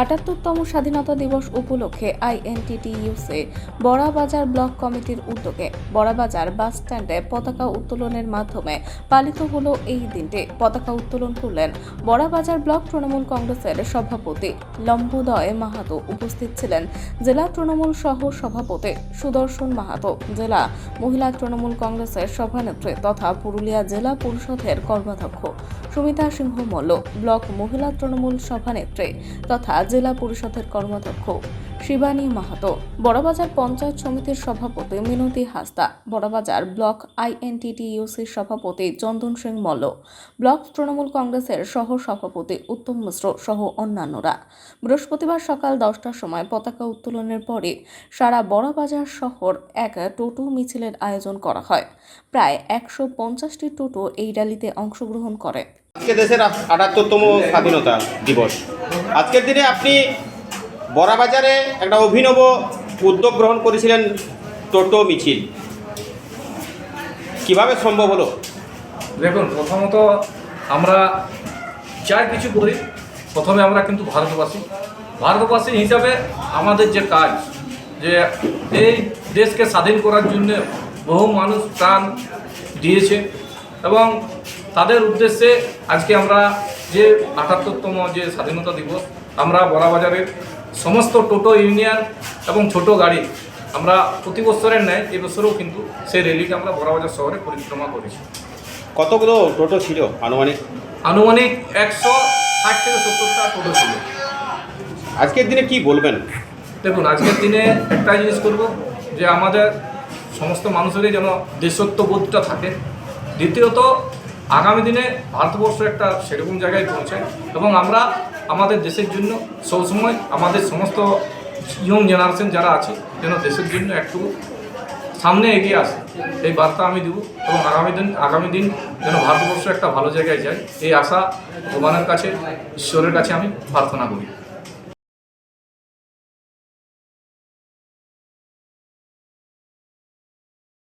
আটাত্তরতম স্বাধীনতা দিবস উপলক্ষে আইএনটিটিইউসি বড়াবাজার ব্লক কমিটির উদ্যোগে বড়াবাজার বাস স্ট্যান্ডে পতাকা উত্তোলনের মাধ্যমে পালিত হলো এই দিনটি। পতাকা উত্তোলন করলেন বড়াবাজার ব্লক তৃণমূল কংগ্রেসের সভাপতি লম্বোদয় মাহাতো। উপস্থিত ছিলেন জেলা তৃণমূল সহ সভাপতি সুদর্শন মাহাতো। জেলা মহিলা তৃণমূল কংগ্রেসের সভানেত্রী তথা পুরুলিয়া জেলা পরিষদের কর্মাধ্যক্ষ সুমিতা সিংহ মল্ল ব্লক মহিলা তৃণমূল সভানেত্রী তথা জেলা পরিষদের কর্মাধ্যক্ষ শিবানী মাহাতো, বড়বাজার পঞ্চায়েত সমিতির সভাপতি মিনতি হাসদা বড়বাজার ব্লক আইএনটিটিইউসির সভাপতি চন্দন সিং মল্ল, ব্লক তৃণমূল কংগ্রেসের সহ সভাপতি উত্তম মিশ্র সহ অন্যান্যরা। বৃহস্পতিবার সকাল দশটার সময় পতাকা উত্তোলনের পরে সারা বড়বাজার শহর এক টোটো মিছিলের আয়োজন করা হয়। প্রায় একশো পঞ্চাশটি টোটো এই র্যালিতে অংশগ্রহণ করে। আজকে দেশের আটাত্তরতম স্বাধীনতা দিবস। আজকের দিনে আপনি বড়াবাজারে একটা অভিনব উদ্যোগ গ্রহণ করেছিলেন টোটো মিছিল। কীভাবে সম্ভব হলো? দেখুন, প্রথমত আমরা যাই কিছু করি, প্রথমে আমরা কিন্তু ভারতবাসী। ভারতবাসী হিসাবে আমাদের যে কাজ, যে এই দেশকে স্বাধীন করার জন্য বহু মানুষ প্রাণ দিয়েছে এবং তাদের উদ্দেশ্যে আজকে আমরা যে আটাত্তরতম যে স্বাধীনতা দিবস আমরা বড়াবাজারের সমস্ত টোটো ইউনিয়ন এবং ছোট গাড়ি আমরা প্রতি বছরের ন্যায় এবছরেও কিন্তু সেই র্যালিকে আমরা বড়াবাজার শহরে পরিক্রমা করেছি। কতগুলো টোটো ছিল আনুমানিক? আনুমানিক একশো ষাট থেকে সত্তরটা টোটো ছিল। আজকের দিনে কি বলবেন? দেখুন আজকের দিনে একটা জিনিস করব যে আমাদের সমস্ত মানুষেরই যেন দেশত্ববোধটা থাকে। দ্বিতীয়ত আগামী দিনে ভারতবর্ষ একটা সেরকম জায়গায় পৌঁছায় এবং আমরা আমাদের দেশের জন্য সবসময় আমাদের সমস্ত ইয়ং জেনারেশন যারা আছে, যেন দেশের জন্য একটু সামনে এগিয়ে আসে। এই বার্তা আমি দেবো এবং আগামী দিন আগামী দিন যেন ভারতবর্ষ একটা ভালো জায়গায় যায়, এই আশা ভগবানের কাছে, ঈশ্বরের কাছে আমি প্রার্থনা করি।